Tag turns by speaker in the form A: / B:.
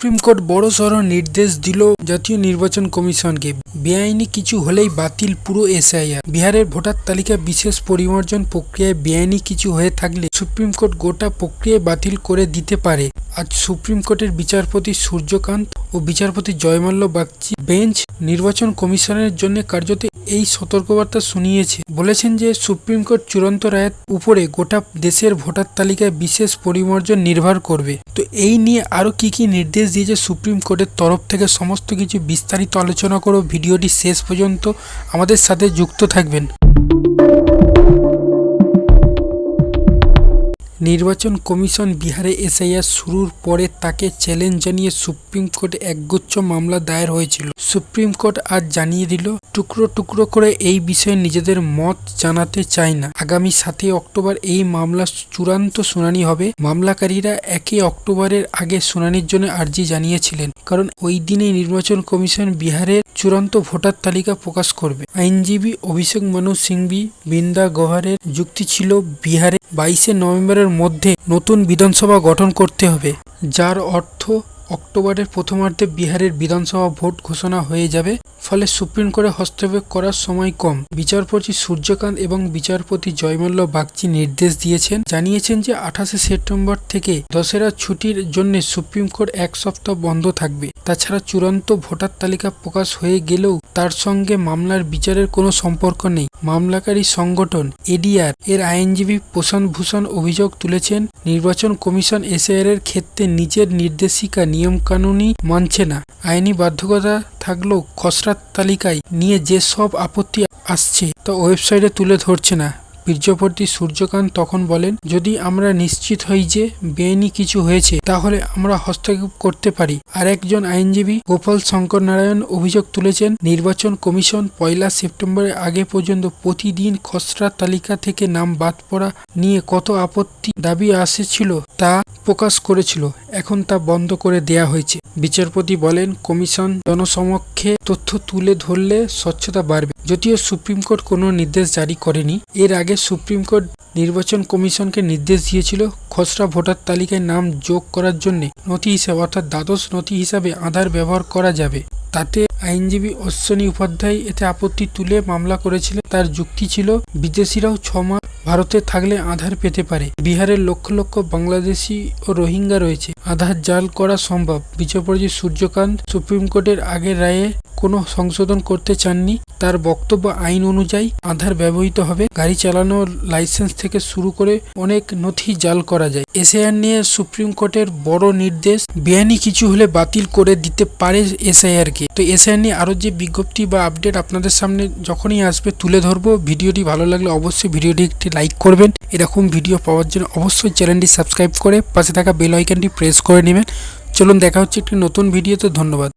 A: Supreme court বড়সড় নির্দেশ দিল জাতীয় নির্বাচন কমিশনকে। বেআইনি কিছু হলেই বাতিল পুরো এসআইআর। বিহারের ভোটার তালিকা বিশেষ পরিমার্জন প্রক্রিয়ায় বেআইনি কিছু হয়ে থাকলে সুপ্রিম কোর্ট গোটা প্রক্রিয়া বাতিল করে দিতে পারে। আজ সুপ্রিম কোর্টের বিচারপতি সূর্যকান্ত ও বিচারপতি জয়মাল্য বাগচি বেঞ্চ নির্বাচন কমিশনের জন্য কার্যত এই সতর্কবার্তা শুনিয়েছে। বলেছেন যে, সুপ্রিম কোর্ট চূড়ান্ত রায়ের উপরে গোটা দেশের ভোটার তালিকায় বিশেষ পরিমার্জন নির্ভর করবে। তো এই নিয়ে আরও কি কি নির্দেশ দিয়েছে সুপ্রিম কোর্টের তরফ থেকে সমস্ত কিছু বিস্তারিত আলোচনা করো। ভিডিওটি শেষ পর্যন্ত আমাদের সাথে যুক্ত থাকবেন। নির্বাচন কমিশন বিহারে এসআইআর শুরুর পরে তাকে চ্যালেঞ্জ জানিয়ে সুপ্রিম কোর্টে একগুচ্ছ মামলা দায়ের হয়েছিল। সুপ্রিম কোর্ট আজ জানিয়ে দিল, টুকরো টুকরো করে এই বিষয়ে নিজেদের মত জানাতে চায় না। আগামী সাতই অক্টোবর এই মামলা চূড়ান্ত শুনানি হবে। মামলাকারীরা একই অক্টোবরের আগে শুনানির জন্য আর্জি জানিয়েছিলেন, কারণ ওই দিনে নির্বাচন কমিশন বিহারের চূড়ান্ত ভোটার তালিকা প্রকাশ করবে। আইনজীবী অভিষেক মানু সিংভি, বৃন্দা গোহারের যুক্তি ছিল, বিহারে বাইশে নভেম্বরের মধ্যে নতুন বিধানসভা গঠন করতে হবে, যার অর্থ অক্টোবরের প্রথমার্ধে বিহারের বিধানসভা ভোট ঘোষণা হয়ে যাবে, ফলে সুপ্রিম কোর্টে হস্তক্ষেপ করার সময় কম। বিচারপতি সূর্যকান্ত এবং বিচারপতি জয়মাল্য বাগচি নির্দেশ দিয়েছেন। জানিয়েছেন যে আঠাশে সেপ্টেম্বর থেকে দশেরা ছুটির জন্য সুপ্রিম কোর্ট এক সপ্তাহ বন্ধ থাকবে। তাছাড়া চূড়ান্ত ভোটার তালিকা প্রকাশ হয়ে গেলেও তার সঙ্গে মামলার বিচারের কোনো সম্পর্ক নেই। মামলাকারী সংগঠন এডিআর এর আইনজীবী প্রশান ভূষণ অভিযোগ তুলেছেন, নির্বাচন কমিশন এসআইআর এর ক্ষেত্রে নিজের নির্দেশিকা, নিয়মকানুনই মানছে না। আইনি বাধ্যকতা থাকলেও খসড়ার তালিকায় নিয়ে যে সব আপত্তি আসছে তা ওয়েবসাইটে তুলে ধরছে না। বীর্যপতি সূর্যকান্ত তখন বলেন, যদি আমরা নিশ্চিত হই যে বেআইনি কিছু হয়েছে, তাহলে আমরা হস্তক্ষেপ করতে পারি। আর একজন আইনজীবী গোপাল শঙ্কর নারায়ণ অভিযোগ তুলেছেন, নির্বাচন কমিশন পয়লা সেপ্টেম্বরের আগে পর্যন্ত প্রতিদিন খসড়া তালিকা থেকে নাম বাদ পড়া নিয়ে কত আপত্তি দাবি আসেছিল তা প্রকাশ করেছিল। এখন তা বন্ধ করে দেয়া হয়েছে। বিচারপতি বলেন, কমিশন জনসমক্ষে তথ্য তুলে ধরলে স্বচ্ছতা বাড়বে। যদিও সুপ্রিম কোর্ট কোনো নির্দেশ জারি করেনি, এর আগে সুপ্রিম কোর্ট নির্বাচন কমিশনকে নির্দেশ দিয়েছিল খসড়া ভোটার তালিকায় নাম যোগ করার জন্য। নথি হিসাবে, অর্থাৎ দ্বাদশ নথি হিসাবে আধার ব্যবহার করা যাবে। তাতে আইনজীবী অশ্বিনী উপাধ্যায় এতে আপত্তি তুলে মামলা করেছিলেন। তার যুক্তি ছিল, বিদেশিরাও ছ মাস ভারতে থাকলে আধার পেতে পারে। বিহারের লক্ষ লক্ষ বাংলাদেশি ও রোহিঙ্গা রয়েছে। আধার জাল করা সম্ভব। বিচারপতি সূর্যকান্ত সুপ্রিম কোর্টের আগের রায়ে কোনো সংশোধন করতে চাননি। তার বক্তব্য আইন অনুযায়ী আধার ব্যবহৃত হবে। গাড়ি চালানোর লাইসেন্স থেকে শুরু করে অনেক নথি জাল করা যায়। এসআইআর নিয়ে সুপ্রিম কোর্টের বড় নির্দেশ, বেআইনি কিছু হলে বাতিল করে দিতে পারে এসআইআর কে। তো এসআইআর নিয়ে আরও যে বিজ্ঞপ্তি বা আপডেট আপনাদের সামনে যখনই আসবে তুলে ধরবো। ভিডিওটি ভালো লাগলে অবশ্যই ভিডিওটি একটি লাইক করবেন। এরকম ভিডিও পাওয়ার জন্য অবশ্যই চ্যানেলটি সাবস্ক্রাইব করে পাশে থাকা বেল আইকনটি প্রেস করে নেবেন। চলুন দেখা হচ্ছে একটি নতুন ভিডিওতে। ধন্যবাদ।